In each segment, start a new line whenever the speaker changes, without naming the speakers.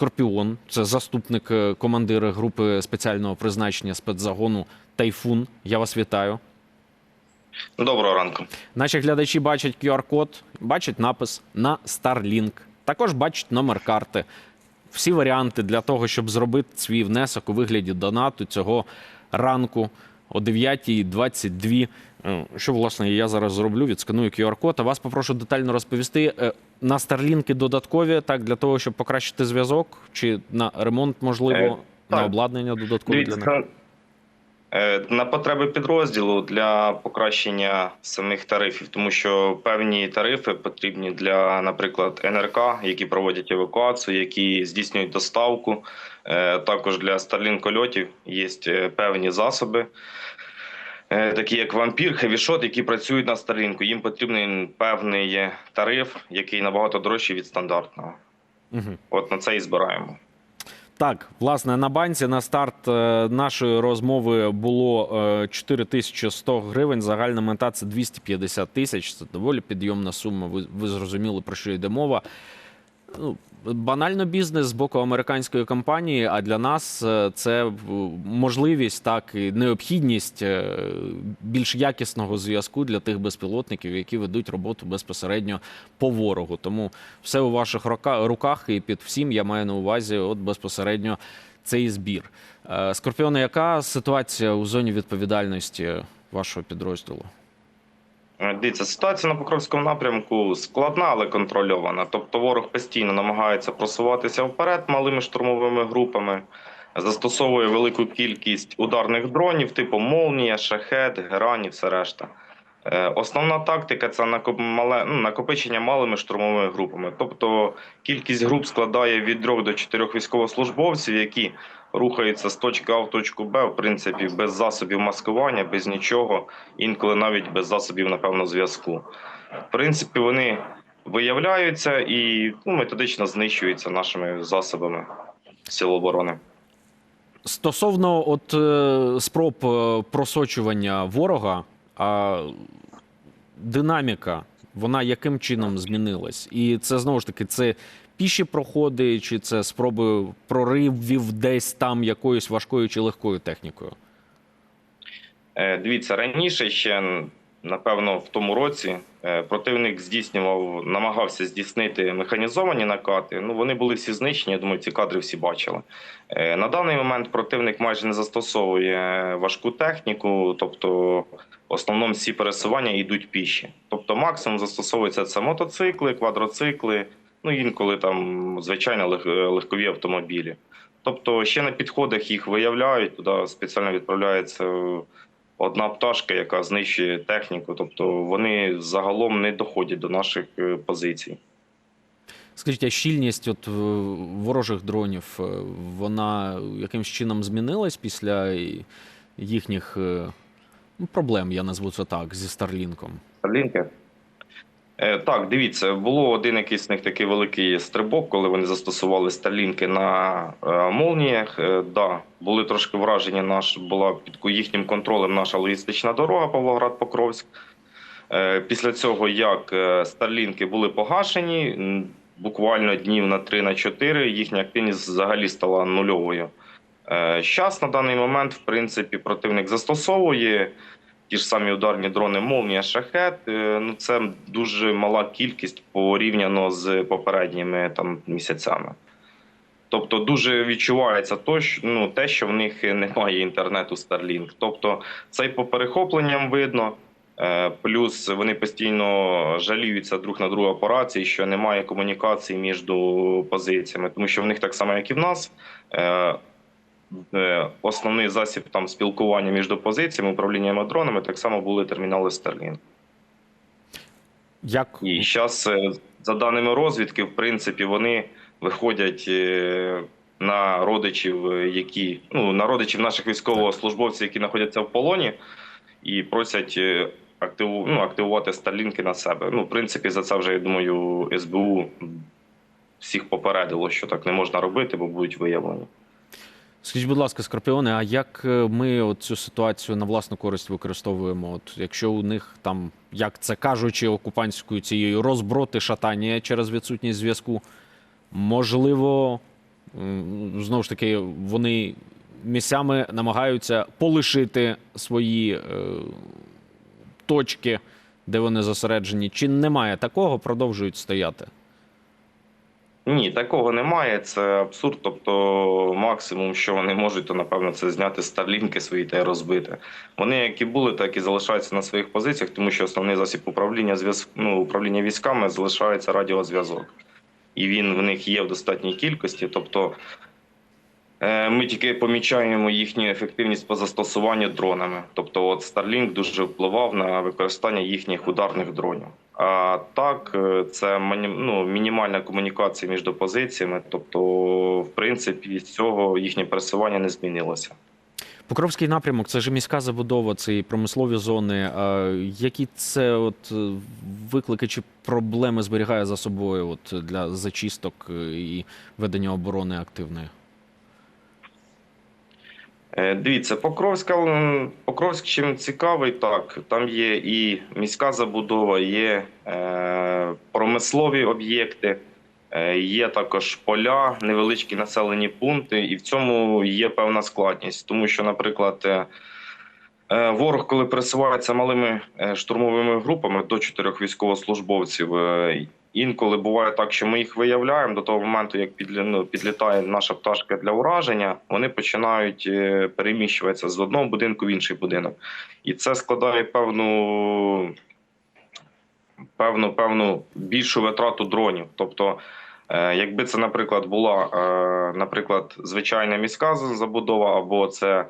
Скорпіон, це заступник е, командира групи спеціального призначення спецзагону Тайфун. Я вас вітаю.
Доброго ранку.
Наші глядачі бачать QR-код, бачать напис на Starlink. Також бачать номер карти. Всі варіанти для того, щоб зробити свій внесок у вигляді донату цього ранку о 9.22. Е, Що, власне, я зараз зроблю, відсканую QR-код. А вас попрошу детально розповісти. е, На Старлінки додаткові, так, для того, щоб покращити зв'язок, чи на ремонт, можливо,
Е,
на обладнання додаткове для них?
Е, на потреби підрозділу для покращення самих тарифів, тому що певні тарифи потрібні для, наприклад, НРК, які проводять евакуацію, які здійснюють доставку. Також для Starlink льотів є певні засоби. Е, Такі як вампір, хевішот, які працюють на Starlink. Їм потрібен певний е, тариф, який набагато дорожчий від стандартного.
Угу.
От на це і збираємо.
Так, власне, на банці на старт е, нашої розмови було е, 4100 гривень. Загальна мета це 250 тисяч. Це доволі підйомна сума. Ви, ви зрозуміли, про що йде мова. Ну, банально бізнес з боку американської компанії, а для нас е, це можливість, так і необхідність е, більш якісного зв'язку для тих безпілотників, які ведуть роботу безпосередньо по ворогу. Тому все у ваших руках і під всім я маю на увазі, от безпосередньо цей збір. Е, Скорпіоне, яка ситуація у зоні відповідальності вашого підрозділу?
Е, Дивіться, ситуація на Покровському напрямку складна, але контрольована. Тобто ворог постійно намагається просуватися вперед малими штурмовими групами, застосовує велику кількість ударних дронів, типу Молнія, Шахет, Герань і все решта. Е, Основна тактика це ну, накопичення малими штурмовими групами. Тобто кількість груп складає від 3 до 4 військовослужбовців, які рухаються з точки А в точку Б, в принципі, без засобів маскування, без нічого інколи навіть без засобів, напевно, зв'язку. В принципі, вони виявляються і ну, методично знищуються нашими засобами Сил оборони.
Стосовно от е, спроб е, просочування ворога, а динаміка, вона яким чином змінилась? І це знову ж таки це піші проходи, чи це спроби проривів десь там якоюсь важкою чи легкою технікою?
Е, Дивіться, раніше ще, напевно, в тому році е, противник здійснював, намагався здійснити механізовані накати. Ну, вони були всі знищені, я думаю, ці кадри всі бачили. Е, На даний момент противник майже не застосовує важку техніку, тобто в основному всі пересування йдуть піші. Тобто максимум застосовується це мотоцикли, квадроцикли, ну інколи там звичайно лег- легкові автомобілі. Тобто ще на підходах їх виявляють, туди спеціально відправляється одна пташка, яка знищує техніку. Тобто вони загалом не доходять до наших е, позицій.
Скажіть, а щільність от е, ворожих дронів, е, вона якимсь чином змінилась після їхніх ну, проблем, я назву це так, зі Старлінком?
Старлінки? Е, Так, дивіться, було один якийсь з них такий великий стрибок, коли вони застосували старлінки на е, молніях. Е, да, були трошки вражені. Наш була під їхнім контролем наша логістична дорога Павлоград-Покровськ. Після цього, як старлінки були погашені, буквально днів на 3 на 4 їхня активність взагалі стала нульовою. Зараз на даний момент, в принципі, противник застосовує ті ж самі ударні дрони Молнія, Шахет. Е, Ну це дуже мала кількість порівняно з попередніми там місяцями. Тобто дуже відчувається то, що, ну, те, що в них немає інтернету Starlink. Тобто це й по перехопленням видно. е, Плюс вони постійно жаліються друг на друга по рації, що немає комунікації між позиціями, тому що в них так само, як і в нас, е, основний засіб там спілкування між позиціями, управлінням дронами, так само були термінали Starlink.
Як
І зараз, за даними розвідки, в принципі, вони виходять е, на родичів, е, які ну на родичів наших військовослужбовців, які знаходяться в полоні, і просять е, активу, ну, активувати старлінки на себе. Ну, в принципі, за це вже я думаю, СБУ всіх попередило, що так не можна робити, бо будуть виявлені.
Скажіть, будь ласка, Скорпіоне, а як е, ми цю ситуацію на власну користь використовуємо? От якщо у них там, як це кажучи, окупантською цією розброти шатання через відсутність зв'язку, можливо, Знову ж таки, вони місцями намагаються полишити свої е, точки, де вони зосереджені. Чи немає такого, продовжують стояти?
Ні, такого немає. Це абсурд. Тобто, максимум, що вони можуть, то напевно це зняти старлінки свої та й розбити. Вони як і були, так і залишаються на своїх позиціях, тому що основний засіб управління ну, управління військами залишається радіозв'язок. І він в них є в достатній кількості. Тобто е, ми тільки помічаємо їхню ефективність по застосуванню дронами. Тобто, от Starlink дуже впливав на використання їхніх ударних дронів. А так, е, це ну, мінімальна комунікація між позиціями. Тобто, в принципі, з цього їхнє пересування не змінилося.
Покровський напрямок це ж міська забудова, це і промислові зони. Які це от е, виклики чи проблеми зберігає за собою от для зачисток е, і ведення оборони активної?
Е, Дивіться, Покровська, Покровськ чим цікавий, так, там є і міська забудова, є е, промислові об'єкти, е, є також поля, невеличкі населені пункти, і в цьому є певна складність. Тому що, наприклад, е, ворог, коли пересувається малими е, штурмовими групами до чотирьох військовослужбовців, е, інколи буває так, що ми їх виявляємо до того моменту, як ну, підлітає наша пташка для ураження, вони починають е, переміщуватися з одного будинку в інший будинок. І це складає певну, певну, певну більшу витрату дронів. Тобто, е, якби це, наприклад, була е, наприклад, звичайна міська забудова, або це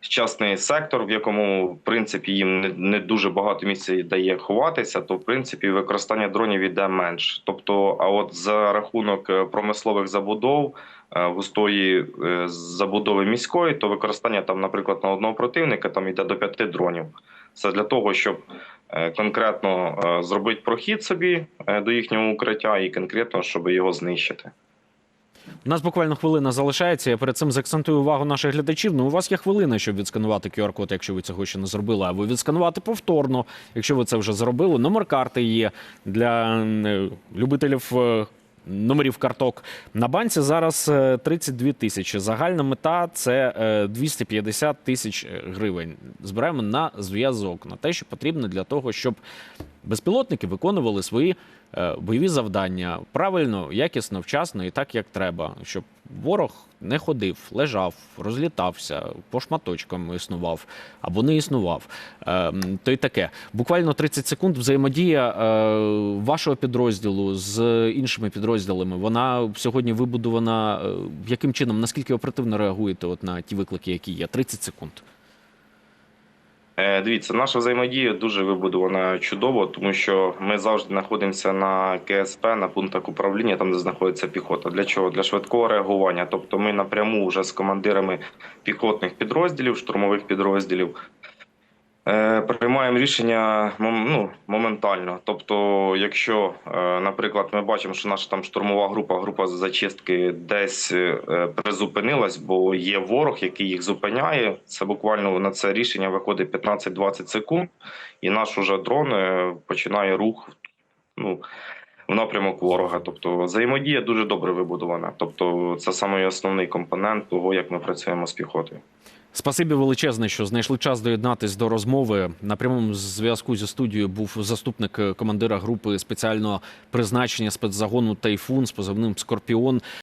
частний сектор, в якому в принципі їм не, дуже багато місця дає ховатися, то в принципі використання дронів іде менш. Тобто, а от за рахунок е, промислових забудов. е, Густої е, забудови міської, то використання там, наприклад, на одного противника там йде до п'яти дронів. Це для того, щоб конкретно зробити прохід собі до їхнього укриття, і конкретно, щоб його знищити.
У нас буквально хвилина залишається. Я перед цим заакцентую увагу наших глядачів. Ну, у вас є хвилина, щоб відсканувати QR-код, якщо ви цього ще не зробили, або відсканувати повторно, якщо ви це вже зробили. Номер карти є для е, любителів. е, Номерів карток на банці зараз е, 32 тисячі. Загальна мета це е, 250 тисяч гривень. Збираємо на зв'язок, на те, що потрібно для того, щоб безпілотники виконували свої е, бойові завдання правильно, якісно, вчасно і так, як треба, щоб ворог не ходив, лежав, розлітався, по шматочкам існував або не існував. Е, То й таке. Буквально 30 секунд взаємодія е, вашого підрозділу з іншими підрозділами. Вона сьогодні вибудована. Яким чином, наскільки оперативно реагуєте от на ті виклики, які є? 30 секунд.
Е, Дивіться, наша взаємодія дуже вибудована чудово, тому що ми завжди знаходимося на КСП, на пунктах управління, там де знаходиться піхота. Для чого? Для швидкого реагування. Тобто ми напряму вже з командирами піхотних підрозділів, штурмових підрозділів. Е, Приймаємо рішення ну, моментально. Тобто, якщо, е, наприклад, ми бачимо, що наша там штурмова група, група з зачистки десь е, призупинилась, бо є ворог, який їх зупиняє. Це буквально на це рішення виходить 15-20 секунд, і наш уже дрон починає рух ну, в напрямок ворога. Тобто взаємодія дуже добре вибудована. Тобто, це саме основний компонент того, як ми працюємо з піхотою.
Спасибі величезне, що знайшли час доєднатись до розмови. На прямому зв'язку зі студією був заступник командира групи спеціального призначення спецзагону Тайфун з позивним Скорпіон